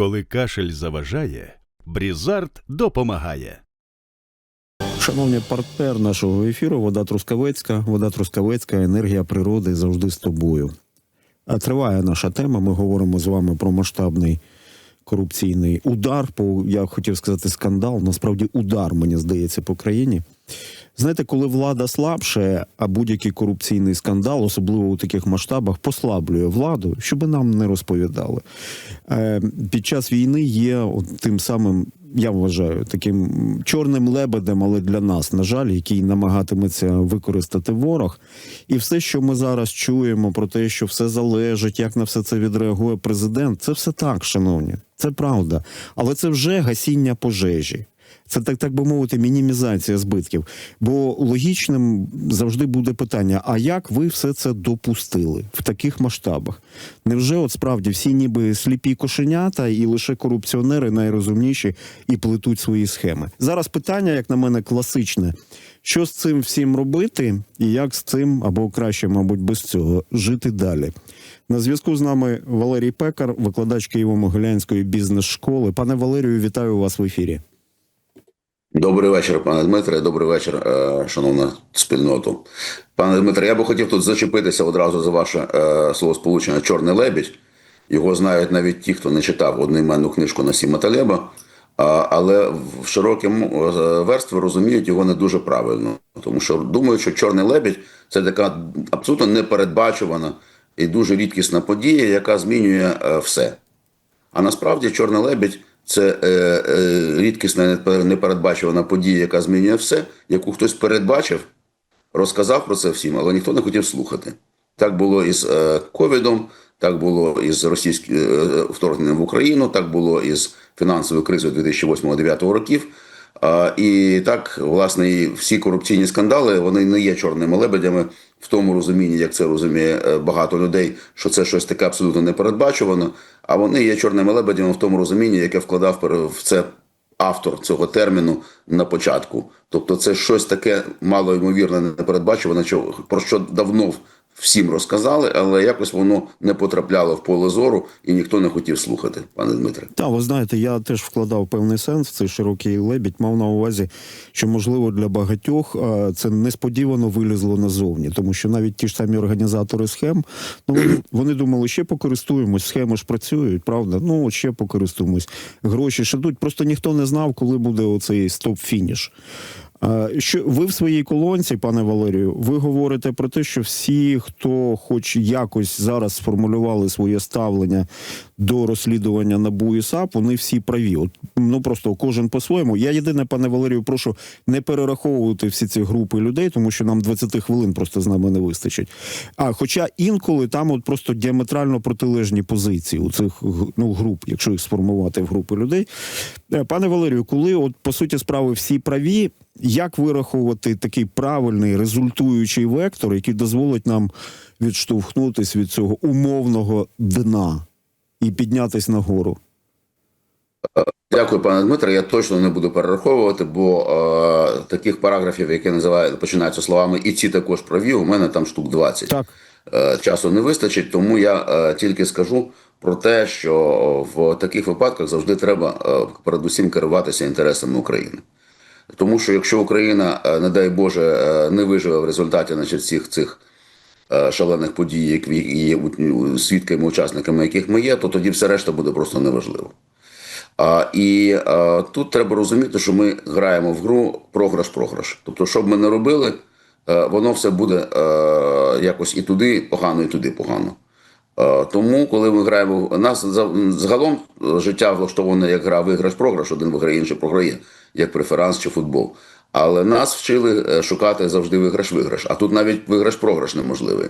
Коли кашель заважає, Брізард допомагає. Шановні партнер нашого ефіру, вода Трускавецька, вода Трускавецька, енергія природи завжди з тобою. А Триває наша тема. Ми говоримо з вами про масштабний корупційний удар. По я хотів сказати скандал. Насправді удар, мені здається, по країні. Знаєте, коли влада слабше, а будь-який корупційний скандал, особливо у таких масштабах, послаблює владу, щоб нам не розповідали. Е, під час війни є от тим самим, я вважаю, таким чорним лебедем, але для нас, на жаль, який намагатиметься використати ворог. І все, що ми зараз чуємо про те, що все залежить, як на все це відреагує президент, це все так, шановні. Це правда. Але це вже гасіння пожежі. Це так, так би мовити, мінімізація збитків. Бо логічним завжди буде питання: а як ви все це допустили в таких масштабах? Невже от справді всі ніби сліпі кошенята, і лише корупціонери найрозумніші і плетуть свої схеми? Зараз питання, як на мене, класичне: що з цим всім робити, і як з цим, або краще, мабуть, без цього жити далі? На зв'язку з нами Валерій Пекар, викладач Києво-Могилянської бізнес-школи. Пане Валерію, вітаю вас в ефірі. Добрий вечір, пане Дмитре. Добрий вечір, е, шановна спільноту. Пане Дмитре, я би хотів тут зачепитися одразу за ваше е, словосполучення Чорний лебідь. Його знають навіть ті, хто не читав одноіменну книжку Насіма Талеба, але в широкі е, верстви розуміють його не дуже правильно. Тому що думають, що Чорний лебідь це така абсолютно непередбачувана і дуже рідкісна подія, яка змінює все. А насправді Чорний лебідь це е, е, рідкісна непер- непередбачувана подія, яка змінює все, яку хтось передбачив, розказав про це всім, але ніхто не хотів слухати. Так було із е, ковідом, так було із російським е, вторгненням в Україну, так було із фінансовою кризою 2008-2009 років. А, і так, власне, і всі корупційні скандали вони не є чорними лебедями в тому розумінні, як це розуміє е, багато людей, що це щось таке абсолютно непередбачувано. А вони є чорними лебедями в тому розумінні, яке вкладав в це автор цього терміну на початку. Тобто, це щось таке малоймовірне, непередбачуване, про що давно всім розказали, але якось воно не потрапляло в поле зору, і ніхто не хотів слухати, пане Дмитре. Та ви знаєте, я теж вкладав певний сенс в цей широкий лебідь. Мав на увазі, що можливо для багатьох це несподівано вилізло назовні, тому що навіть ті ж самі організатори схем, ну вони, думали, ще покористуємось, схеми ж працюють, правда? Ну от ще покористуємось. Гроші ж ідуть. Просто ніхто не знав, коли буде оцей стоп-фініш. Що ви в своїй колонці, пане Валерію, ви говорите про те, що всі, хто хоч якось зараз сформулювали своє ставлення до розслідування НАБУ і САП, вони всі праві. От ну просто кожен по-своєму. Я єдине, пане Валерію, прошу не перераховувати всі ці групи людей, тому що нам 20 хвилин просто з нами не вистачить. А хоча інколи там от просто діаметрально протилежні позиції у цих ну, груп, якщо їх сформувати в групи людей. Е, Пане Валерію, коли от по суті справи всі праві, як вираховувати такий правильний результуючий вектор, який дозволить нам відштовхнутись від цього умовного дна і піднятись нагору? Дякую, пане Дмитре. Я точно не буду перераховувати, бо е, таких параграфів, які називають починаються словами, і ці також праві. У мене там штук 20. Так. Е, часу не вистачить, тому я е, тільки скажу про те, що в таких випадках завжди треба е, передусім керуватися інтересами України. Тому що якщо Україна, е, не дай Боже, е, не виживе в результаті значить, всіх цих е, шалених подій, які є свідками, учасниками яких ми є, то тоді все решта буде просто неважливо. А, і а, тут треба розуміти, що ми граємо в гру програш-програш. Тобто, що б ми не робили, воно все буде е, якось і туди погано, і туди погано. Е, Тому, коли ми граємо, нас загалом життя влаштоване як гра виграш-програш, один виграє, інший програє, як преферанс чи футбол. Але нас вчили е, шукати завжди виграш-виграш. А тут навіть виграш-програш неможливий.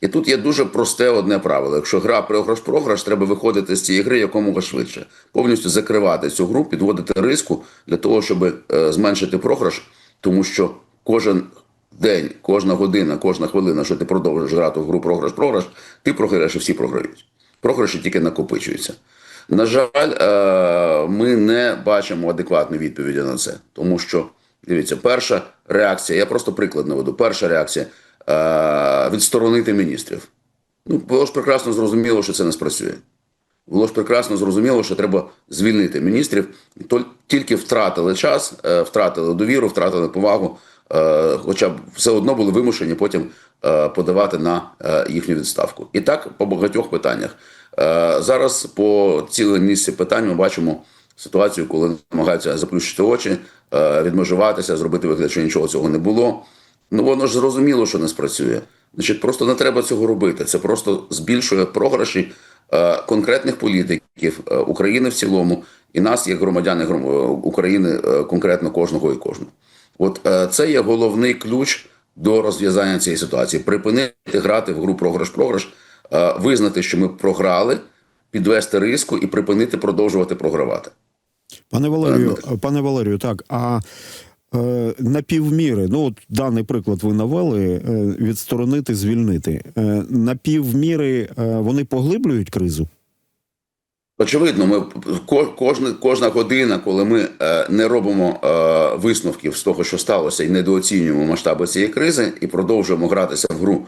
І тут є дуже просте одне правило. Якщо гра програш-програш, треба виходити з цієї гри якомога швидше, повністю закривати цю гру, підводити риску для того, щоб е, зменшити програш, тому що кожен день, кожна година, кожна хвилина, що ти продовжуєш грати в гру програш-програш, ти програєш і всі програють. Програші тільки накопичуються. На жаль, е, ми не бачимо адекватної відповіді на це, тому що дивіться, перша реакція, я просто приклад наведу. Перша реакція е, відсторонити міністрів. Ну, було ж прекрасно зрозуміло, що це не спрацює. було ж прекрасно зрозуміло, що треба звільнити міністрів. Тільки втратили час, е, втратили довіру, втратили повагу, хоча б все одно були вимушені потім подавати на їхню відставку. І так по багатьох питаннях. Е, Зараз по цілій низці питань ми бачимо ситуацію, коли намагаються заплющити очі, е, відмежуватися, зробити вигляд, що нічого цього не було. Ну воно ж зрозуміло, що не спрацює. Значить, просто не треба цього робити. Це просто збільшує програші е, конкретних політиків України в цілому, і нас, як громадяни гром- України, конкретно кожного і кожного. От це є головний ключ до розв'язання цієї ситуації. Припинити грати в гру програш-програш, визнати, що ми програли, підвести риску і припинити продовжувати програвати. Пане Валерію, Дмитро. пане Валерію, так. А е, на півміри, ну от даний приклад ви навели: е, відсторонити, звільнити. Е, на півміри е, вони поглиблюють кризу. Очевидно, ми кожна, кожна година, коли ми е, не робимо е, висновків з того, що сталося, і недооцінюємо масштаби цієї кризи, і продовжуємо гратися в гру.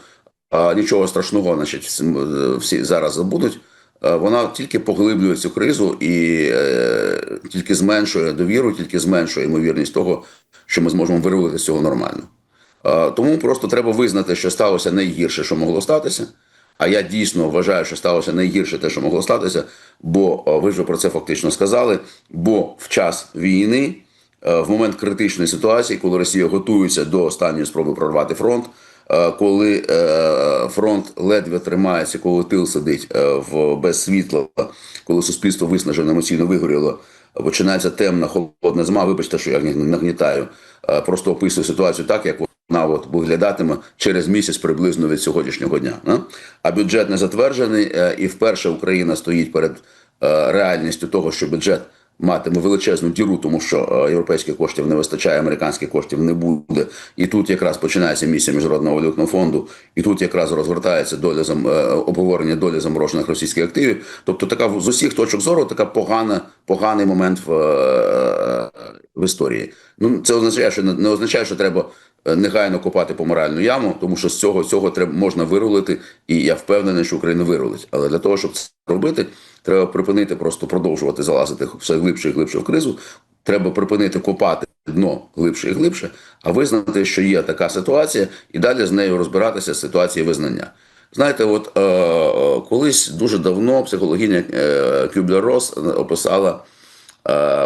Нічого страшного, значить, всі- е, зараз забудуть. Вона тільки поглиблює цю кризу і е, тільки зменшує довіру, тільки зменшує ймовірність того, що ми зможемо вирулити з цього нормально. Е, Тому просто треба визнати, що сталося найгірше, що могло статися. А я дійсно вважаю, що сталося найгірше те, що могло статися, бо ви вже про це фактично сказали. Бо в час війни, в момент критичної ситуації, коли Росія готується до останньої спроби прорвати фронт, коли е, фронт ледве тримається, коли тил сидить е, в без світла, коли суспільство виснажено, емоційно вигоріло, починається темна холодна зима. Вибачте, що я нагнітаю. Е, Просто описую ситуацію так, як вона от виглядатиме через місяць приблизно від сьогоднішнього дня. А бюджет не затверджений, е, і вперше Україна стоїть перед е, реальністю того, що бюджет матиме величезну діру, тому що е, європейських коштів не вистачає, американських коштів не буде. І тут якраз починається місія міжнародного валютного фонду, і тут якраз розгортається доля зам- е, обговорення долі заморожених російських активів. Тобто, така з усіх точок зору така погана, поганий момент в, е, в історії. Ну це означає, що не означає, що треба негайно копати помиральну яму, тому що з цього цього треба можна вирулити, і я впевнений, що Україна вирулить. Але для того, щоб це робити, треба припинити просто продовжувати залазити все глибше і глибше в кризу. Треба припинити копати дно глибше і глибше, а визнати, що є така ситуація, і далі з нею розбиратися з ситуації визнання. Знаєте, от е, е, колись дуже давно психологиня е, Кюблер-Росс описала е,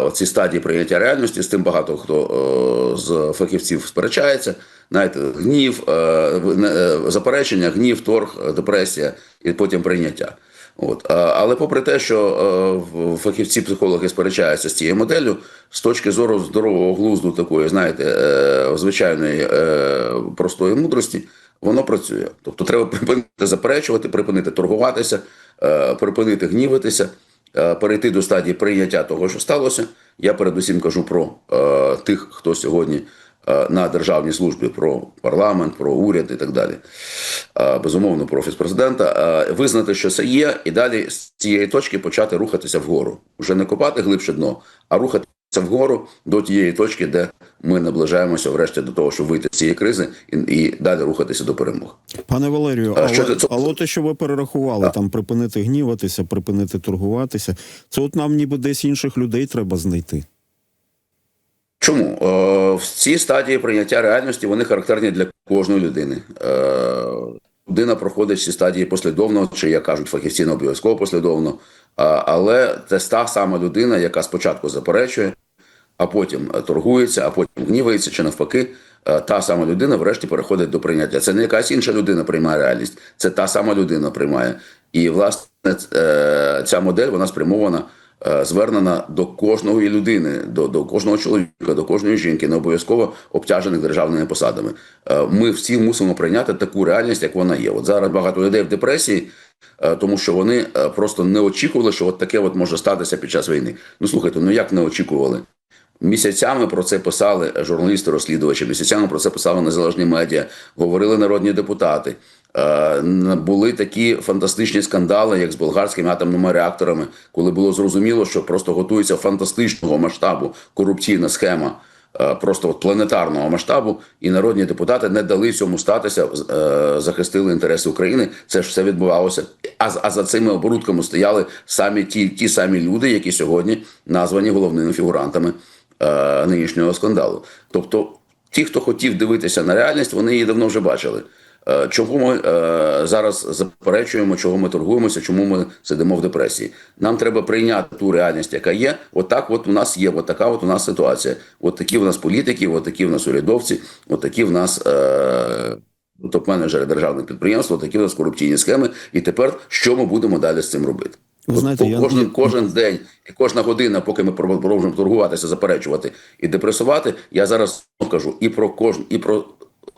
оці стадії прийняття реальності. З тим багато хто е, з фахівців сперечається. Знаєте, гнів, е, е, заперечення, гнів, торг, е, депресія і потім прийняття. От. Але попри те, що е, фахівці психологи сперечаються з цією моделлю, з точки зору здорового глузду, такої, знаєте, е, звичайної е, простої мудрості, воно працює. Тобто треба припинити заперечувати, припинити торгуватися, е, припинити гнівитися, е, перейти до стадії прийняття того, що сталося. Я передусім кажу про е, тих, хто сьогодні е, на державній службі, про парламент, про уряд і так далі. Е, Безумовно, про офіс президента. Е, Визнати, що це є, і далі з цієї точки почати рухатися вгору. Вже не копати глибше дно, а рухатися вгору до тієї точки, де ми наближаємося врешті до того, щоб вийти з цієї кризи і, і далі рухатися до перемог. Пане Валерію, А але, що це- але те, що ви перерахували, Так. там припинити гніватися, припинити торгуватися, це от нам ніби десь інших людей треба знайти. Чому е, в цій стадії прийняття реальності вони характерні для кожної людини. Е, людина проходить ці стадії послідовно, чи як кажуть фахівці, не обов'язково послідовно. А, але це та сама людина, яка спочатку заперечує, а потім е, торгується, а потім гнівається, чи навпаки, е, та сама людина врешті переходить до прийняття. Це не якась інша людина приймає реальність, це та сама людина приймає. І власне е, ця модель вона спрямована. Звернена до кожної людини, до, до кожного чоловіка, до кожної жінки, не обов'язково обтяжених державними посадами. Ми всі мусимо прийняти таку реальність, як вона є. От зараз багато людей в депресії, тому що вони просто не очікували, що от таке от може статися під час війни. Ну слухайте, ну як не очікували? Місяцями про це писали журналісти-розслідувачі, місяцями про це писали незалежні медіа, говорили народні депутати. Е, Були такі фантастичні скандали, як з болгарськими атомними реакторами, коли було зрозуміло, що просто готується фантастичного масштабу корупційна схема е, просто планетарного масштабу, і народні депутати не дали цьому статися, е, захистили інтереси України. Це ж все відбувалося. А, а за цими оборудками стояли самі ті, ті самі люди, які сьогодні названі головними фігурантами е, нинішнього скандалу. Тобто, ті, хто хотів дивитися на реальність, вони її давно вже бачили. Е, Чому ми е, зараз заперечуємо, чого ми торгуємося, чому ми сидимо в депресії? Нам треба прийняти ту реальність, яка є. От от у нас є, от така от у нас ситуація. От такі в нас політики, от такі в нас урядовці, от такі в нас е, топ-менеджери державних підприємств, такі в нас корупційні схеми. І тепер що ми будемо далі з цим робити? Ви знаєте, я- кожен, кожен день і кожна година, поки ми продовжуємо торгуватися, заперечувати і депресувати, я зараз кажу і про кожен, і про е,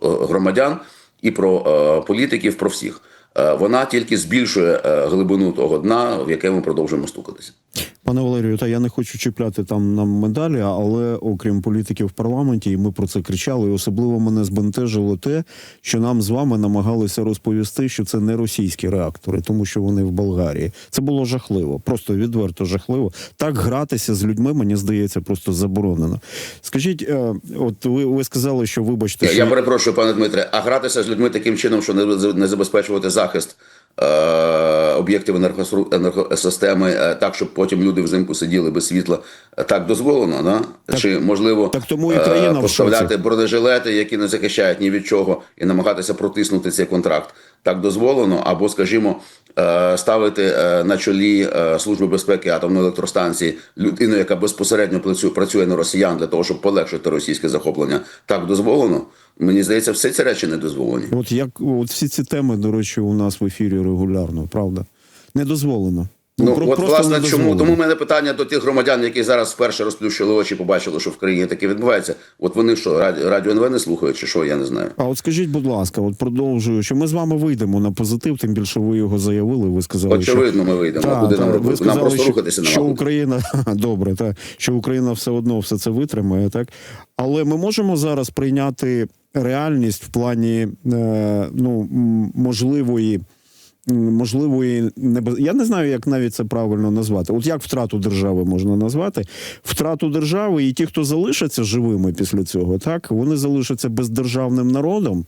громадян, і про е, політиків, про всіх. Е, вона тільки збільшує е, глибину того дна, в яке ми продовжуємо стукатися. Пане Валерію, та я не хочу чіпляти там нам медалі, але окрім політиків в парламенті, і ми про це кричали. І особливо мене збентежило те, що нам з вами намагалися розповісти, що це не російські реактори, тому що вони в Болгарії. Це було жахливо, просто відверто жахливо. Так гратися з людьми, мені здається, просто заборонено. Скажіть, е, от ви, ви сказали, що вибачте, Я, що я перепрошую, пане Дмитре, а гратися з людьми таким чином, що не, не забезпечувати захист е, об'єктів енергосистеми е, так, щоб потім люди взимку сиділи без світла, е, так дозволено, да? Чи можливо так тому і країна поставляти бронежилети, які не захищають ні від чого, і намагатися протиснути цей контракт? Так дозволено, або, скажімо, ставити на чолі Служби безпеки атомної електростанції людину, яка безпосередньо працює на росіян для того, щоб полегшити російське захоплення. Так дозволено. Мені здається, все ці речі не дозволені. от як от всі ці теми, до речі, у нас в ефірі регулярно, правда? Не дозволено. Ну, про- от власне, чому тому в мене питання до тих громадян, які зараз вперше розплющили очі, побачили, що в країні таке відбувається. От вони що, радіо, радіо НВ не слухають, чи що, я не знаю. А от скажіть, будь ласка, от продовжуючи, ми з вами вийдемо на позитив, тим більше ви його заявили. Ви сказали, Очевидно, ми вийдемо. Та, Куди та, нам ви робити? сказали, Нам просто що, рухатися що. Україна добре, так що Україна все одно все це витримає, так але ми можемо зараз прийняти реальність в плані е, ну можливої. Можливої небез... я не знаю, як навіть це правильно назвати. От як втрату держави можна назвати? Втрату держави, і ті, хто залишаться живими після цього, так вони залишаться бездержавним народом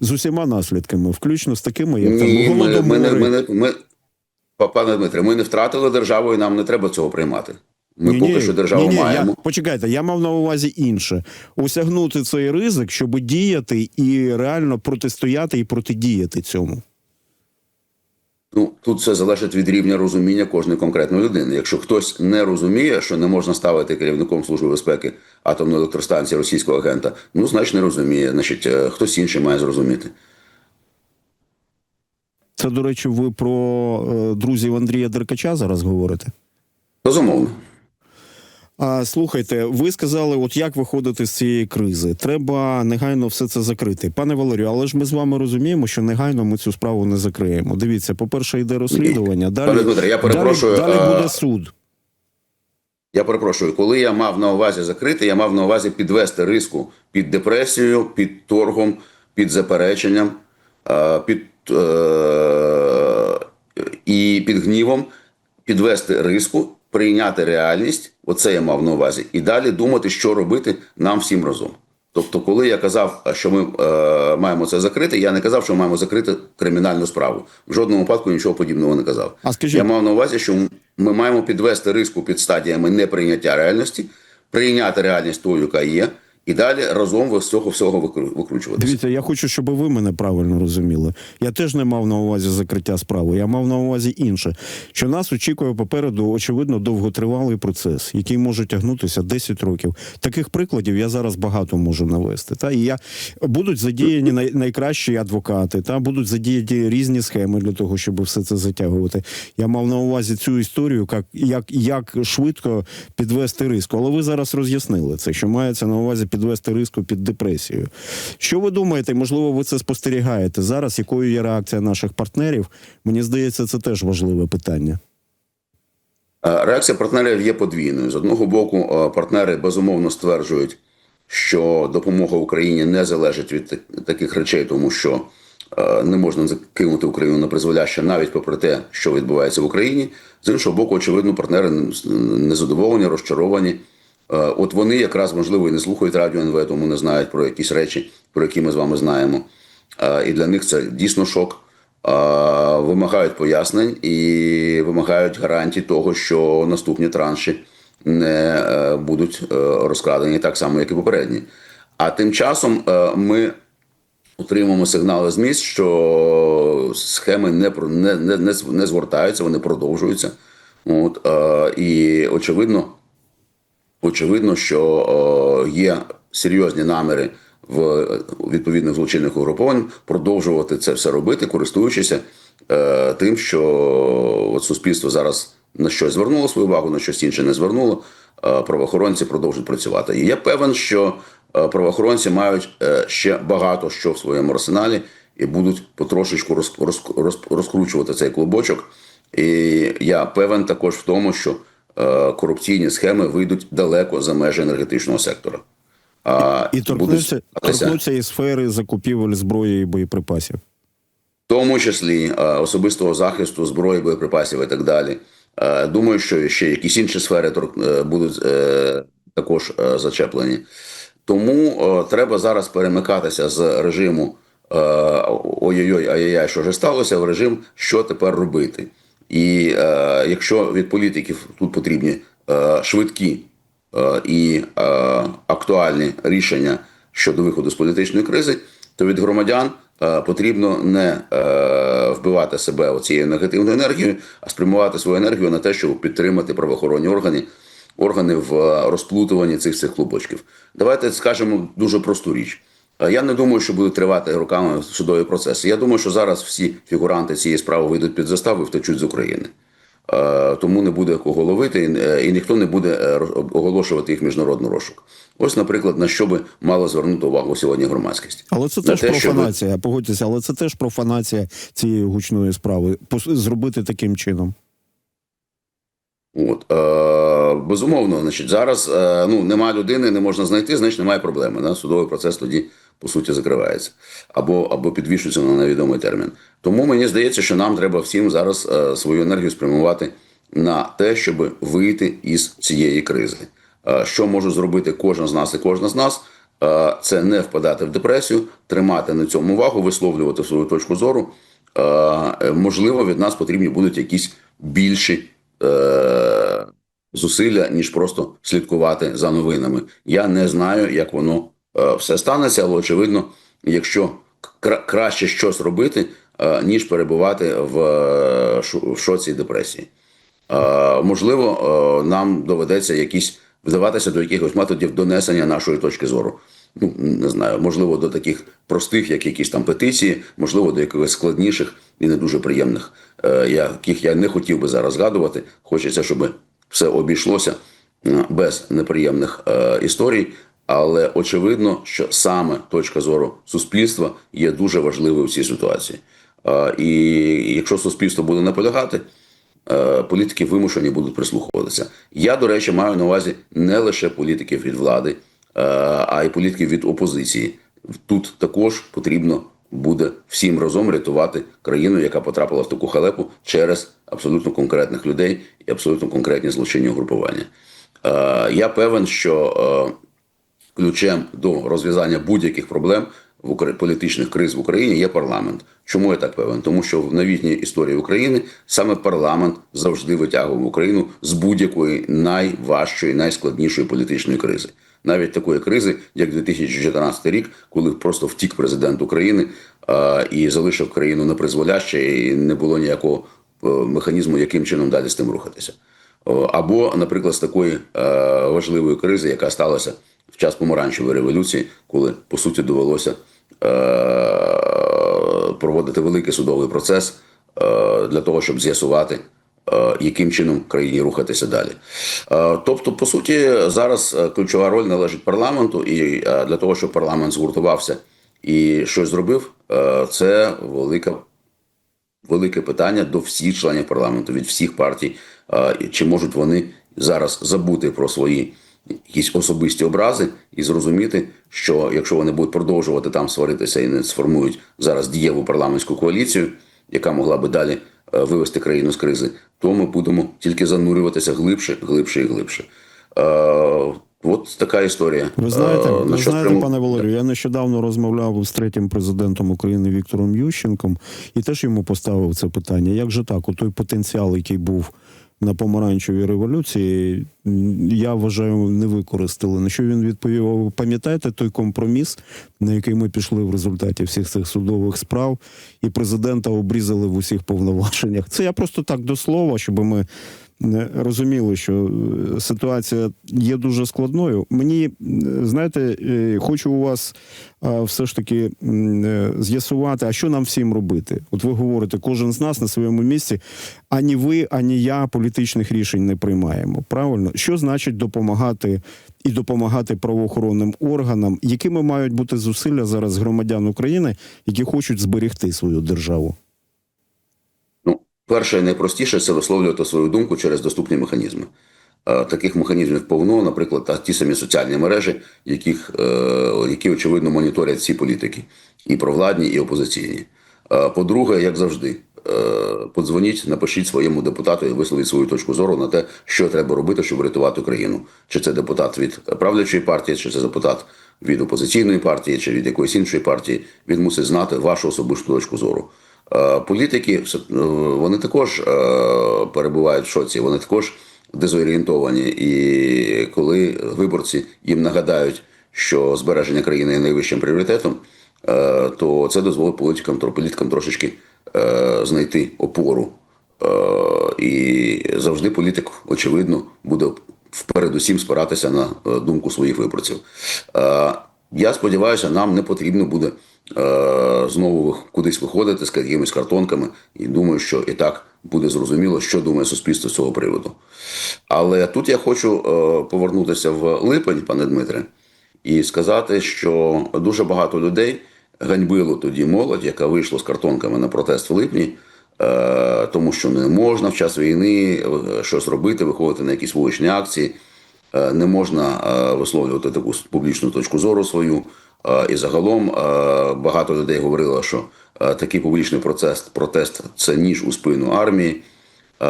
з усіма наслідками, включно з такими, як там Ні, ми, ми, ми, ми, пане Дмитре, ми не втратили державу, і нам не треба цього приймати. Ми Ні, поки ні, що державу ні, ні, маємо. Я, почекайте, я мав на увазі інше: осягнути цей ризик, щоб діяти і реально протистояти і протидіяти цьому. Ну тут все залежить від рівня розуміння кожної конкретної людини. Якщо хтось не розуміє, що не можна ставити керівником служби безпеки атомної електростанції російського агента, ну значить не розуміє. Значить, е, хтось інший має зрозуміти. Це, до речі, ви про е, друзів Андрія Деркача зараз говорите. Безумовно. А слухайте, ви сказали, от як виходити з цієї кризи? Треба негайно все це закрити. Пане Валерію, але ж ми з вами розуміємо, що негайно ми цю справу не закриємо. Дивіться, по-перше, йде розслідування. Далі, Пане Дмитре, я перепрошую, далі, далі буде суд. Я перепрошую, коли я мав на увазі закрити, я мав на увазі підвести риску під депресією, під торгом, під запереченням, під е, і під гнівом, підвести риску, прийняти реальність. Оце я мав на увазі, і далі думати, що робити нам всім разом. Тобто, коли я казав, що ми е, маємо це закрити, я не казав, що ми маємо закрити кримінальну справу. В жодному випадку нічого подібного не казав. А скажіть- я мав на увазі, що ми маємо підвести риску під стадіями неприйняття реальності, прийняти реальність тою, яка є, і далі разом з цього всього викру- викручуватися. Дивіться, я хочу, щоб ви мене правильно розуміли. Я теж не мав на увазі закриття справи. Я мав на увазі інше, що нас очікує попереду, очевидно, довготривалий процес, який може тягнутися 10 років. Таких прикладів я зараз багато можу навести. Та і я будуть задіяні най, найкращі адвокати, та будуть задіяні різні схеми для того, щоб все це затягувати. Я мав на увазі цю історію, як, як швидко підвести риску. Але ви зараз роз'яснили це, що мається на увазі підвести риску під депресією. Що ви думаєте? Можливо, ви це спостерігаєте зараз? Якою є реакція наших партнерів? Мені здається, це теж важливе питання. Е, Реакція партнерів є подвійною. З одного боку, е, партнери безумовно стверджують, що допомога Україні не залежить від таких речей, тому що е, не можна закинути Україну на призволяще навіть попри те, що відбувається в Україні. З іншого боку, очевидно, партнери незадоволені, розчаровані От вони якраз можливо і не слухають радіо НВ, тому не знають про якісь речі, про які ми з вами знаємо. Е, І для них це дійсно шок. Е, Вимагають пояснень і вимагають гарантій того, що наступні транші не е, будуть е, розкрадені так само, як і попередні. А тим часом е, ми отримуємо сигнали з міст, що схеми не, не, не, не, з- не згортаються, вони продовжуються. От, е, і очевидно, очевидно, що е, є серйозні наміри в е, відповідних злочинних угруповань продовжувати це все робити, користуючися е, тим, що суспільство зараз на щось звернуло свою увагу, на щось інше не звернуло. Правоохоронці продовжують працювати. І я певен, що правоохоронці мають ще багато що в своєму арсеналі і будуть потрошечку роз, роз, роз, розкручувати цей клубочок. І я певен також в тому, що корупційні схеми вийдуть далеко за межі енергетичного сектора. А, І торкнуться, торкнуться і сфери закупівель зброї і боєприпасів. в тому числі е, особистого захисту, зброї, боєприпасів і так далі. Е, Думаю, що ще якісь інші сфери е, будуть е, також е, зачеплені. Тому е, треба зараз перемикатися з режиму е, ой-ой-ой, ай-яй, що вже сталося, в режим, що тепер робити. І е, якщо від політиків тут потрібні е, швидкі е, і е, актуальні рішення щодо виходу з політичної кризи, то від громадян е, потрібно не е, вбивати себе оцією негативною енергією, а спрямувати свою енергію на те, щоб підтримати правоохоронні органи, органи в розплутуванні цих цих клубочків. Давайте скажемо дуже просту річ. Е, Я не думаю, що будуть тривати роками судові процеси. Я думаю, що зараз всі фігуранти цієї справи вийдуть під заставу і втечуть з України. Е, Тому не буде кого ловити, і, е, ніхто не буде оголошувати їх міжнародний розшук. Ось, наприклад, на що би мало звернути увагу сьогодні громадськість. Але це На теж те, щоб- профанація, погодьтеся, але це теж профанація цієї гучної справи. Зробити таким чином. От е, безумовно, значить, зараз е, ну немає людини, не можна знайти, значить немає проблеми. Да? Судовий процес тоді по суті закривається або, або підвішується на невідомий термін. Тому мені здається, що нам треба всім зараз е, свою енергію спрямувати на те, щоб вийти із цієї кризи. Е, що може зробити кожен з нас і кожна з нас? Е, це не впадати в депресію, тримати на цьому увагу, висловлювати свою точку зору. Е, можливо, від нас потрібні будуть якісь більші е, зусилля, ніж просто слідкувати за новинами. Я не знаю, як воно е, все станеться, але очевидно, якщо кра- краще щось робити, е, ніж перебувати в, е, в шоці і депресії. Е, можливо, е, нам доведеться якісь вдаватися до якихось методів донесення нашої точки зору. Ну не знаю, можливо, до таких простих, як якісь там петиції, можливо, до якихось складніших і не дуже приємних, е, яких я не хотів би зараз згадувати. Хочеться, щоб все обійшлося е, без неприємних е, історій. Але очевидно, що саме точка зору суспільства є дуже важливою в цій ситуації. І якщо суспільство буде наполягати, політики вимушені будуть прислуховуватися. Я, до речі, маю на увазі не лише політиків від влади, а й політиків від опозиції. Тут також потрібно буде всім разом рятувати країну, яка потрапила в таку халепу через абсолютно конкретних людей і абсолютно конкретні злочинні угрупування. Е, Я певен, що е, ключем до розв'язання будь-яких проблем в політичних криз в Україні є парламент. Чому я так певен? Тому що в новітній історії України саме парламент завжди витягував Україну з будь-якої найважчої, найскладнішої політичної кризи. Навіть такої кризи, як 2014 рік, коли просто втік президент України е, і залишив країну непризволяще, і не було ніякого е, механізму, яким чином далі з тим рухатися. Або, наприклад, з такої е, важливої кризи, яка сталася в час помаранчевої революції, коли по суті довелося е, проводити великий судовий процес для того, щоб з'ясувати, яким чином країні рухатися далі. Е, тобто, по суті, зараз е, ключова роль належить парламенту, і е, для того, щоб парламент згуртувався і щось зробив, е, це велика велике питання до всіх членів парламенту від всіх партій. Е, Чи можуть вони зараз забути про свої якісь особисті образи і зрозуміти, що якщо вони будуть продовжувати там сваритися і не сформують зараз дієву парламентську коаліцію, яка могла би далі е, вивести країну з кризи, то ми будемо тільки занурюватися глибше, глибше і глибше. Е, От така історія. Ви знаєте, Е, ви знаєте, прямо- пане Валерію, я нещодавно розмовляв з третім президентом України Віктором Ющенком і теж йому поставив це питання. Як же так? У той потенціал, який був на помаранчевій революції, я вважаю, не використали. На що він відповів? Пам'ятаєте той компроміс, на який ми пішли в результаті всіх цих судових справ, і президента обрізали в усіх повноваженнях? Це я просто так до слова, щоб ми розуміли, що е, ситуація є дуже складною. Мені, е, знаєте, е, хочу у вас все ж таки з'ясувати, а що нам всім робити? От ви говорите, кожен з нас на своєму місці, ані ви, ані я політичних рішень не приймаємо. Правильно? Що значить допомагати і допомагати правоохоронним органам, якими мають бути зусилля зараз громадян України, які хочуть зберегти свою державу? Перше і найпростіше це висловлювати свою думку через доступні механізми. Таких механізмів повно, наприклад, ті самі соціальні мережі, яких, е, які очевидно моніторять ці політики, і провладні, і опозиційні. По-друге, як завжди, е, подзвоніть, напишіть своєму депутату і висловіть свою точку зору на те, що треба робити, щоб врятувати країну. Чи це депутат від правлячої партії, чи це депутат від опозиційної партії, чи від якоїсь іншої партії. Він мусить знати вашу особисту точку зору. Е, Політики е, вони також е, перебувають в шоці, вони також дезорієнтовані. І коли виборці їм нагадають, що збереження країни є найвищим пріоритетом, то це дозволить політикам, політикам трошечки знайти опору. І завжди політик, очевидно, буде впередусім спиратися на думку своїх виборців. Я сподіваюся, нам не потрібно буде е, знову кудись виходити з якимись картонками, і думаю, що і так буде зрозуміло, що думає суспільство з цього приводу. Але тут я хочу е, повернутися в липень, пане Дмитре, і сказати, що дуже багато людей ганьбило тоді молодь, яка вийшла з картонками на протест в липні, е, тому що не можна в час війни е, щось робити, виходити на якісь вуличні акції, не можна е, висловлювати таку публічну точку зору свою. Е, І загалом е, багато людей говорило, що е, такий публічний протест, протест це ніж у спину армії. Е,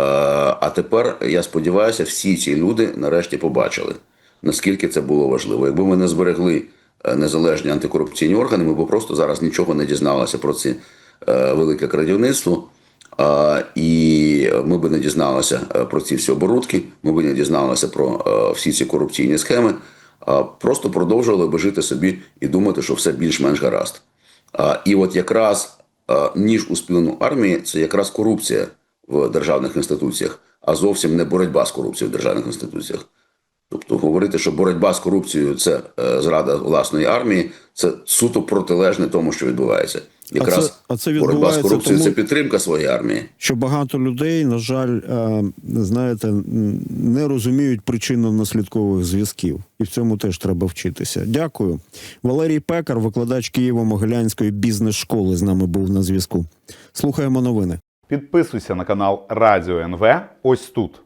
А тепер я сподіваюся, всі ці люди нарешті побачили, наскільки це було важливо. Якби ми не зберегли е, незалежні антикорупційні органи, ми б просто зараз нічого не дізналися про це велике крадівництво. І ми б не дізналися е, про ці всі оборудки, ми б не дізналися про е, всі ці корупційні схеми, просто продовжували би жити собі і думати, що все більш-менш гаразд. І от якраз е, ніж у спину армії це якраз корупція в державних інституціях, а зовсім не боротьба з корупцією в державних інституціях. Тобто говорити, що боротьба з корупцією це зрада власної армії, це суто протилежне тому, що відбувається. Якраз це- а це боротьба з відбувається корупцією тому- це підтримка своєї армії. що багато людей, на жаль, е, знаєте, не розуміють причинно-наслідкових зв'язків, і в цьому теж треба вчитися. Дякую. Валерій Пекар, викладач Києво-Могилянської бізнес-школи, з нами був на зв'язку. Слухаємо новини. Підписуйся на канал Радіо НВ ось тут.